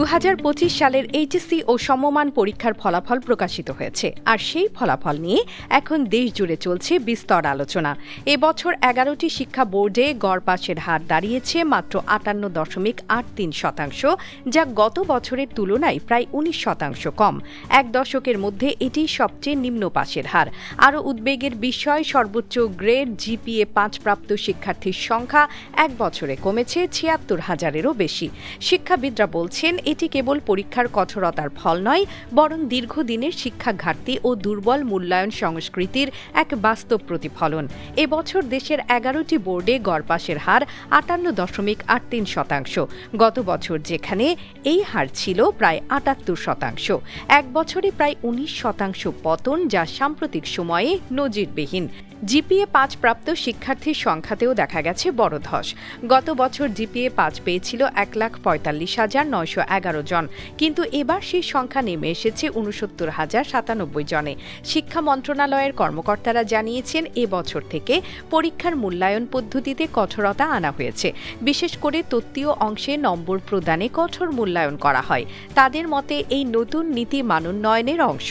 দু হাজার পঁচিশ সালের এইচএসসি ও সমমান পরীক্ষার ফলাফল প্রকাশিত হয়েছে। আর সেই ফলাফল নিয়ে এখন দেশ জুড়ে চলছে বিস্তর আলোচনা। এবছর এগারোটি শিক্ষা বোর্ডে গড় পাশের হার দাঁড়িয়েছে মাত্র আটান্ন দশমিক আট তিন শতাংশ, যা গত বছরের তুলনায় প্রায় উনিশ শতাংশ কম। এক দশকের মধ্যে এটি সবচেয়ে নিম্ন পাশের হার। আরও উদ্বেগের বিষয়, সর্বোচ্চ গ্রেড, জিপিএ পাঁচ প্রাপ্ত শিক্ষার্থীর সংখ্যা এক বছরে কমেছে ছিয়াত্তর হাজারেরও বেশি। শিক্ষাবিদরা বলছেন এটি কেবল পরীক্ষার কঠোরতার ফল নয়, বরং দীর্ঘদিনের শিক্ষা ঘাটতি ও দুর্বল মূল্যায়ন সংস্কৃতির এক বাস্তব প্রতিফলন। এবছর দেশের এগারোটি বোর্ডে গড় পাশের হার আটান্ন দশমিক আট তিন শতাংশ। গত বছর যেখানে এই হার ছিল প্রায় আটাত্তর শতাংশ। এক বছরে প্রায় উনিশ শতাংশ পতন যা সাম্প্রতিক সময়ে নজিরবিহীন। জিপিএ পাঁচ প্রাপ্ত শিক্ষার্থীর সংখ্যাতেও দেখা গেছে বড় ধস। গত বছর জিপিএ পাঁচ পেয়েছিল এক লাখ পঁয়তাল্লিশ হাজার নয়শো এগারো জন। কিন্তু এবার সেই সংখ্যা নেমে এসেছে উনসত্তর হাজার সাতানব্বই জনে। শিক্ষা মন্ত্রণালয়ের কর্মকর্তারা জানিয়েছেন এবছর থেকে পরীক্ষার মূল্যায়ন পদ্ধতিতে কঠোরতা আনা হয়েছে। বিশেষ করে তত্ত্বীয় অংশে নম্বর প্রদানে কঠোর মূল্যায়ন করা হয়। তাদের মতে, এই নতুন নীতি মানোন্নয়নের অংশ,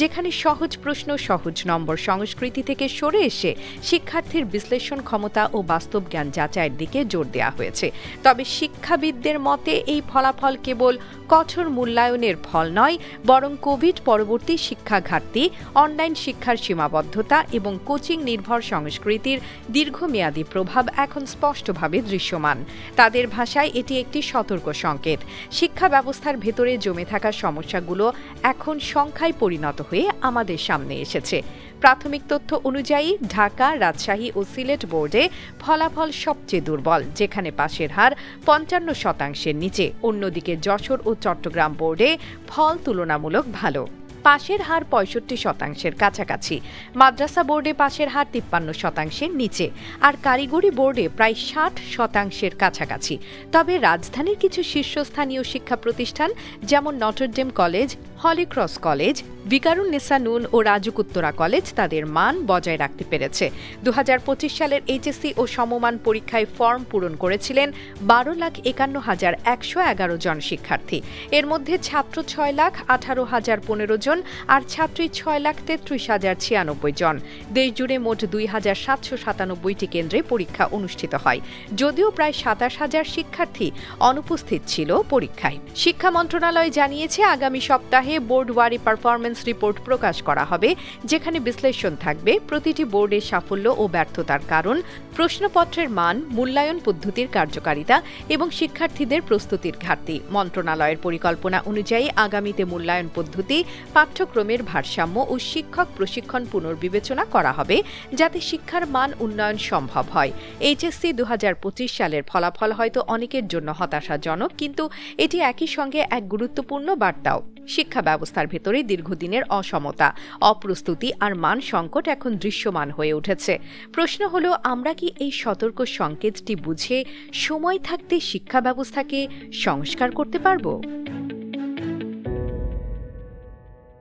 যেখানে সহজ প্রশ্ন, সহজ নম্বর সংস্কৃতি থেকে সরে এসে শিক্ষার্থীর বিশ্লেষণ ক্ষমতা ও বাস্তব জ্ঞান যাচাইয়ের দিকে জোর দেওয়া হয়েছে। তবে শিক্ষাবিদদের মতে, এই ফলাফল কেবল কঠোর মূল্যায়নের ফল নয়, বরং কোভিড পরবর্তী শিক্ষা ঘাটতি, অনলাইন শিক্ষার সীমাবদ্ধতা এবং কোচিং নির্ভর সংস্কৃতির দীর্ঘমেয়াদী প্রভাব এখন স্পষ্টভাবে দৃশ্যমান। তাদের ভাষায় এটি একটি সতর্ক সংকেত। শিক্ষা ব্যবস্থার ভেতরে জমে থাকা সমস্যাগুলো এখন সংখ্যায় পরিণত হয়ে আমাদের সামনে এসেছে। প্রাথমিক তথ্য অনুযায়ী ঢাকা, রাজশাহী ও সিলেট বোর্ডে ফলাফল সবচেয়ে দুর্বল, যেখানে পাশের হার পঞ্চান্ন শতাংশের নিচে। অন্যদিকে যশোর ও চট্টগ্রাম বোর্ডে ফল তুলনামূলক ভালো। পাশের হার পঁয়ষট্টি শতাংশের কাছাকাছি। মাদ্রাসা বোর্ডে পাশের হার তিপ্পান্ন শতাংশের নিচে আর কারিগরি বোর্ডে প্রায় ষাট শতাংশের কাছাকাছি। তবে রাজধানীর কিছু শীর্ষস্থানীয় শিক্ষা প্রতিষ্ঠান যেমন Notre Dame college Holy Cross college Viqarunnisa নুন ও রাজুকুত্তরা কলেজ তাদের মান বজায় রাখতে পেরেছে। দু হাজার পঁচিশ সালের এইচএসসি ও সমমান পরীক্ষায় ফর্ম পূরণ করেছিলেন বারো লাখ একান্ন হাজার একশো এগারো জন শিক্ষার্থী। এর মধ্যে ছাত্র ছয় লাখ আঠারো হাজার পনেরো জন আর ছাত্রী ছয় লাখ তেত্রিশ হাজার ছিয়ানব্বই জন। দেশ জুড়ে মোট দুই হাজার সাতশো সাতানব্বইটি কেন্দ্রে পরীক্ষা অনুষ্ঠিত হয়। যদিও প্রায় সাতাশ হাজার শিক্ষার্থী অনুপস্থিত ছিল পরীক্ষায়। শিক্ষা মন্ত্রণালয় জানিয়েছে, আগামী সপ্তাহে বোর্ড ওয়ারি পারফরমেন্স রিপোর্ট প্রকাশ করা হবে, যেখানে বিশ্লেষণ থাকবে প্রতিটি বোর্ডের সাফল্য ও ব্যর্থতার কারণ, প্রশ্নপত্রের মান, মূল্যায়ন পদ্ধতির কার্যকারিতা এবং শিক্ষার্থীদের প্রস্তুতির ঘাটতি। মন্ত্রণালয়ের পরিকল্পনা অনুযায়ী আগামীতে মূল্যায়ন পদ্ধতি পাঠ্যক্রমের ভারসাম্য ও শিক্ষক প্রশিক্ষণ পুনর্বিবেচনা করা হবে যাতে শিক্ষার মান উন্নয়ন সম্ভব হয়। এইচএসসি দু হাজার পঁচিশ সালের ফলাফল হয়তো অনেকের জন্য হতাশাজনক, কিন্তু এটি একই সঙ্গে এক গুরুত্বপূর্ণ বার্তাও। শিক্ষা ব্যবস্থার ভেতরে দীর্ঘদিনের অসমতা, অপ্রস্তুতি আর মান সংকট এখন দৃশ্যমান হয়ে উঠেছে। প্রশ্ন হলো, আমরা কি এই সতর্ক সংকেতটি বুঝে সময় থাকতে শিক্ষা ব্যবস্থাকে সংস্কার করতে পারব?